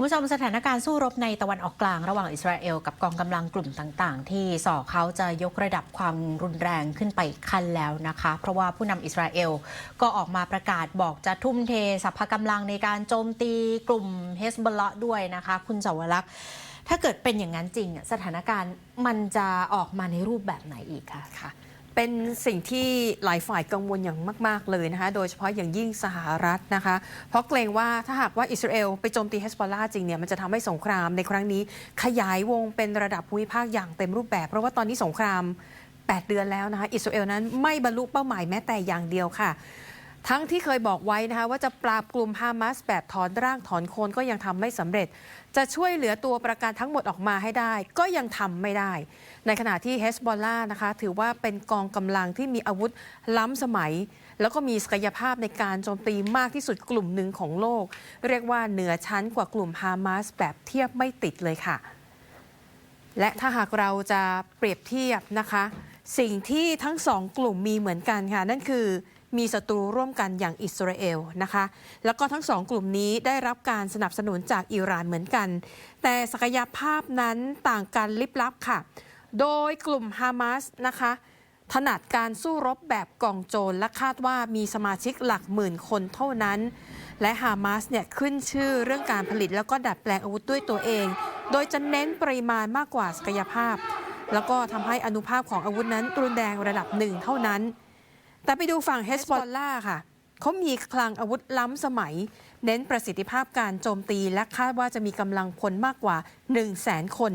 คุณผู้ชมสถานการณ์สู้รบในตะวันออกกลางระหว่างอิสราเอลกับกองกำลังกลุ่มต่าง ๆ ที่ส่อเขาจะยกระดับความรุนแรงขึ้นไปขั้นแล้วนะคะ เพราะว่าผู้นำอิสราเอลก็ออกมาประกาศบอกจะทุ่มเทสรรพกำลังในการโจมตีกลุ่มเฮสบอลเลาะห์ด้วยนะคะ คุณสวรักษ์ถ้าเกิดเป็นอย่างนั้นจริง สถานการณ์มันจะออกมาในรูปแบบไหนอีกคะค่ะ เป็นสิ่งที่หลายฝ่ายกังวลอย่างมาก ๆ เลยนะคะ โดยเฉพาะอย่างยิ่งสหรัฐนะคะ เพราะเกรงว่าถ้าหากว่าอิสราเอลไปโจมตีเฮสบอลลาจริงเนี่ยมันจะทำให้สงครามในครั้งนี้ขยายวงเป็นระดับภูมิภาคอย่างเต็มรูปแบบ เพราะว่าตอนนี้สงคราม 8 เดือนแล้วนะคะ อิสราเอลนั้นไม่บรรลุเป้าหมายแม้แต่อย่างเดียวค่ะ ทั้งที่เคยบอกไว้นะคะว่าจะปราบกลุ่มฮามาสแบบถอนร่างถอนโคนก็ยังทำไม่สำเร็จ จะช่วยเหลือตัวประกันทั้งหมดออกมาให้ได้ ก็ยังทำไม่ได้ ในขณะที่เฮสบอลล่านะคะ ถือว่าเป็นกองกำลังที่มีอาวุธล้ำสมัย แล้วก็มีศักยภาพในการโจมตีมากที่สุดกลุ่มหนึ่งของโลก เรียกว่าเหนือชั้นกว่ากลุ่มฮามาสแบบเทียบไม่ติดเลยค่ะ และถ้าหากเราจะเปรียบเทียบนะคะ สิ่งที่ทั้งสองกลุ่มมีเหมือนกันค่ะนั่นคือ มีศัตรูร่วมกันอย่างอิสราเอลนะคะ แล้วก็ทั้งสองกลุ่มนี้ได้รับการสนับสนุนจากอิหร่านเหมือนกัน แต่ศักยภาพนั้นต่างกันลิบลับค่ะ โดยกลุ่มฮามาสนะคะถนัดการสู้รบแบบกองโจรและคาดว่ามีสมาชิกหลักหมื่นคนเท่านั้น และฮามาสเนี่ยขึ้นชื่อเรื่องการผลิตแล้วก็ดัดแปลงอาวุธด้วยตัวเอง โดยจะเน้นปริมาณมากกว่าศักยภาพ แล้วก็ทำให้อนุภาพของอาวุธนั้นรุนแรงระดับหนึ่งเท่านั้น แต่ไปดูฝั่งเฮสบอลล่าค่ะเขามีคลังอาวุธล้ำสมัย เน้นประสิทธิภาพการโจมตีและคาดว่าจะมีกำลังพลมากกว่า 1 0 0 0 0แสนคน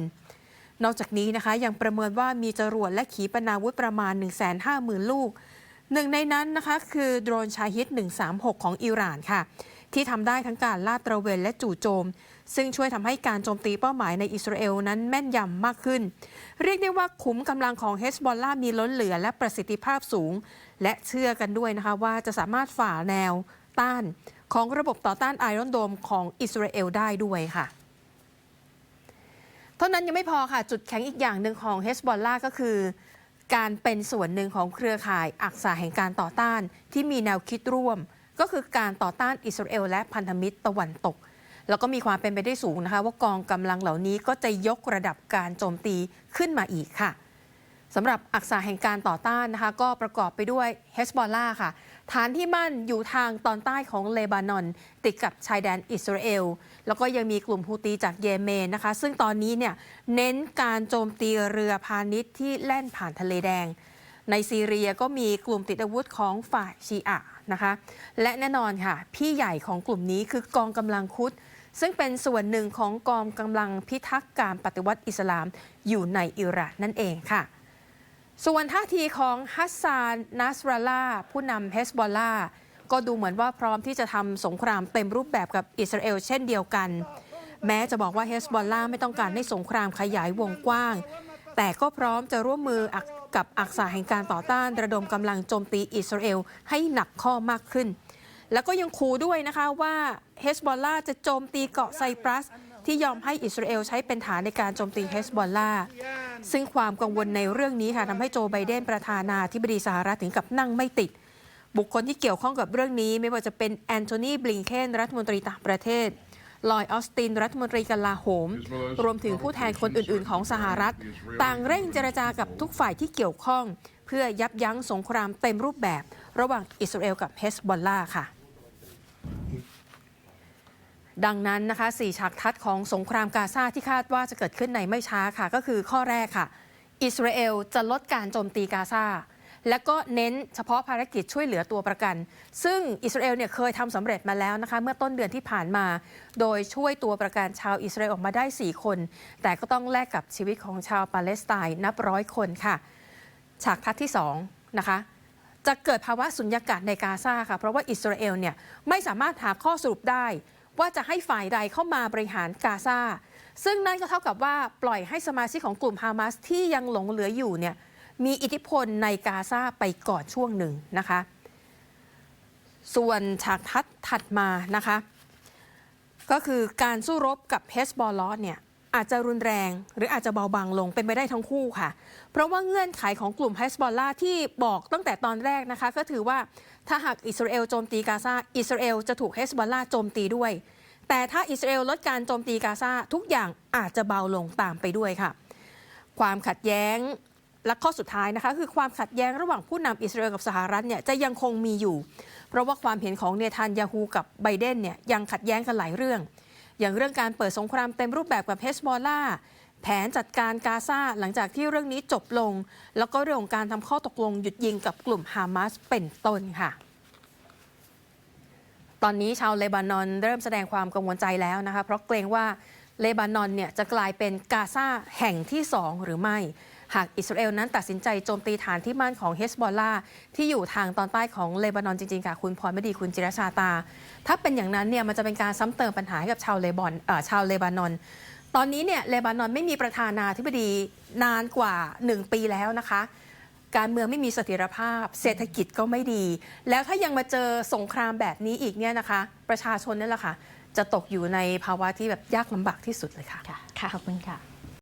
นอกจากนี้นะคะยังประเมินว่ามีจรวดและขีปนาวุธประมาณ 1 5 0 0 0 0 ลูก หนึ่งในนั้นนะคะคือโดรนชาฮิต 136 ของอิหร่านค่ะ ที่ทำได้ทั้งการลาดตระเวนและจู่โจม ซึ่งช่วยทำให้การโจมตีเป้าหมายในอิสราเอลนั้นแม่นยำมากขึ้น เรียกได้ว่าขุมกำลังของเฮสบอลล่ามีล้นเหลือและประสิทธิภาพสูง และเชื่อกันด้วยนะคะว่าจะสามารถฝ่าแนวต้านของระบบต่อต้านไอรอนโดมของอิสราเอลได้ด้วยค่ะเท่านั้นยังไม่พอค่ะ จุดแข็งอีกอย่างหนึ่งของเฮสบอลล่าก็คือ การเป็นส่วนหนึ่งของเครือข่ายอักษาแห่งการต่อต้านที่มีแนวคิดร่วม ก็คือการต่อต้านอิสราเอลและพันธมิตรตะวันตก แล้วก็มีความเป็นไปได้สูงนะคะ ว่ากองกำลังเหล่านี้ก็จะยกระดับการโจมตีขึ้นมาอีกค่ะสำหรับอักษาแห่งการต่อต้านนะคะ ก็ประกอบไปด้วยเฮสบอลล่าค่ะ ฐานที่มั่นอยู่ทางตอนใต้ของเลบานอน ติดกับชายแดนอิสราเอล แล้วก็ยังมีกลุ่มฮูตีจากเยเมนนะคะ ซึ่งตอนนี้เนี่ยเน้นการโจมตีเรือพาณิชย์ที่แล่นผ่านทะเลแดง ในซีเรียก็มีกลุ่มติดอาวุธของฝ่ายชีอะ นะคะ และแน่นอนค่ะ พี่ใหญ่ของกลุ่มนี้คือกองกำลังคุดซึ่งเป็นส่วนหนึ่งของกองกำลังพิทักษ์การปฏิวัติอิสลามอยู่ในอิร่านั่นเองค่ะ ส่วนท่าทีของฮัสซานนัสราลาผู้นำเฮสบอลล่าก็ดูเหมือนว่าพร้อมที่จะทำสงครามเต็มรูปแบบกับอิสราเอลเช่นเดียวกัน แม้จะบอกว่าเฮสบอลล่าไม่ต้องการให้สงครามขยายวงกว้าง แต่ก็พร้อมจะร่วมมือ กับอักษาแห่งการต่อต้านระดมกำลังโจมตีอิสราเอลให้หนักข้อมากขึ้น แล้วก็ยังขู่ด้วยนะคะว่าเฮสบอลลาจะโจมตีเกาะไซปรัส ที่ยอมให้อิสราเอลใช้เป็นฐานในการโจมตีเฮสบอลลาซึ่งความกังวลในเรื่องนี้ค่ะทำให้โจไบเดนประธานาธิบดีสหรัฐถึงกับนั่งไม่ติด บุคคลที่เกี่ยวข้องกับเรื่องนี้ไม่ว่าจะเป็นแอนโทนีบลิงเคนรัฐมนตรีต่างประเทศ ลอยออสติน รัฐมนตรีกลาโหม รวมถึงผู้แทนคนอื่น ๆ ของสหรัฐ ต่างเร่งเจรจากับทุกฝ่ายที่เกี่ยวข้อง เพื่อยับยั้งสงครามเต็มรูปแบบ ระหว่างอิสราเอลกับเฮสบอลลาค่ะดังนั้นนะคะสี่ฉากทัดของสงครามกาซาที่คาดว่าจะเกิดขึ้นในไม่ช้าค่ะ ก็คือข้อแรกค่ะ อิสราเอลจะลดการโจมตีกาซา และก็เน้นเฉพาะภารกิจช่วยเหลือตัวประกัน ซึ่งอิสราเอลเนี่ยเคยทำสำเร็จมาแล้วนะคะเมื่อต้นเดือนที่ผ่านมา โดยช่วยตัวประกันชาวอิสราเอลออกมาได้ 4 คน แต่ก็ต้องแลกกับชีวิตของชาวปาเลสไตน์นับร้อยคนค่ะฉากทัดที่2นะคะจะเกิดภาวะสุญญากาศในกาซาค่ะเพราะว่าอิสราเอลเนี่ยไม่สามารถหาข้อสรุปได้ ว่าจะให้ฝ่ายใดเข้ามาบริหารกาซาซึ่งนั่นก็เท่ากับว่าปล่อยให้สมาชิกของกลุ่มฮามาสที่ยังหลงเหลืออยู่เนี่ย มีอิทธิพลในกาซาไปก่อนช่วงหนึ่งนะคะ ส่วนฉากทัดถัดมานะคะ ก็คือการสู้รบกับเฮสบอลลอเนี่ยอาจจะรุนแรงหรืออาจจะเบาบางลงเป็นไปได้ทั้งคู่ค่ะ เพราะว่าเงื่อนไขของกลุ่มเฮสบอลล่าที่บอกตั้งแต่ตอนแรกนะคะ ก็ถือว่าถ้าหากอิสราเอลโจมตีกาซาอิสราเอลจะถูกเฮสบอลล่าโจมตีด้วย แต่ถ้าอิสราเอลลดการโจมตีกาซาทุกอย่างอาจจะเบาลงตามไปด้วยค่ะ ความขัดแย้ง และข้อสุดท้ายนะคะคือความขัดแย้งระหว่างผู้นำอิสราเอลกับสหรัฐเนี่ยจะยังคงมีอยู่ เพราะว่าความเห็นของเนทันยาฮูกับไบเดนเนี่ยยังขัดแย้งกันหลายเรื่อง อย่างเรื่องการเปิดสงครามเต็มรูปแบบกับเฮสบอลลาแผนจัดการกาซาหลังจากที่เรื่องนี้จบลง แล้วก็เรื่องของการทำข้อตกลงหยุดยิงกับกลุ่มฮามาสเป็นต้นค่ะ ตอนนี้ชาวเลบานอนเริ่มแสดงความกังวลใจแล้วนะคะ เพราะเกรงว่าเลบานอนเนี่ยจะกลายเป็นกาซาแห่งที่สองหรือไม่ หากอิสราเอลนั้นตัดสินใจโจมตีฐานที่มั่นของเฮสบอลลาที่อยู่ทางตอนใต้ของเลบานอนจริงๆค่ะคุณพรไม่ดีคุณจิรชาตา ถ้าเป็นอย่างนั้นเนี่ยมันจะเป็นการซ้ำเติมปัญหาให้กับชาวเลบอนชาวเลบานอนตอนนี้เนี่ยเลบานอนไม่มีประธานาธิบดีนานกว่า 1 ปีแล้วนะคะ การเมืองไม่มีเสถียรภาพ เศรษฐกิจก็ไม่ดี แล้วถ้ายังมาเจอสงครามแบบนี้อีกเนี่ยนะคะ ประชาชนนั่แหละค่ะ จะตกอยู่ในภาวะที่แบบยากลำบากที่สุดเลยค่ะ ค่ะ ขอบคุณค่ะ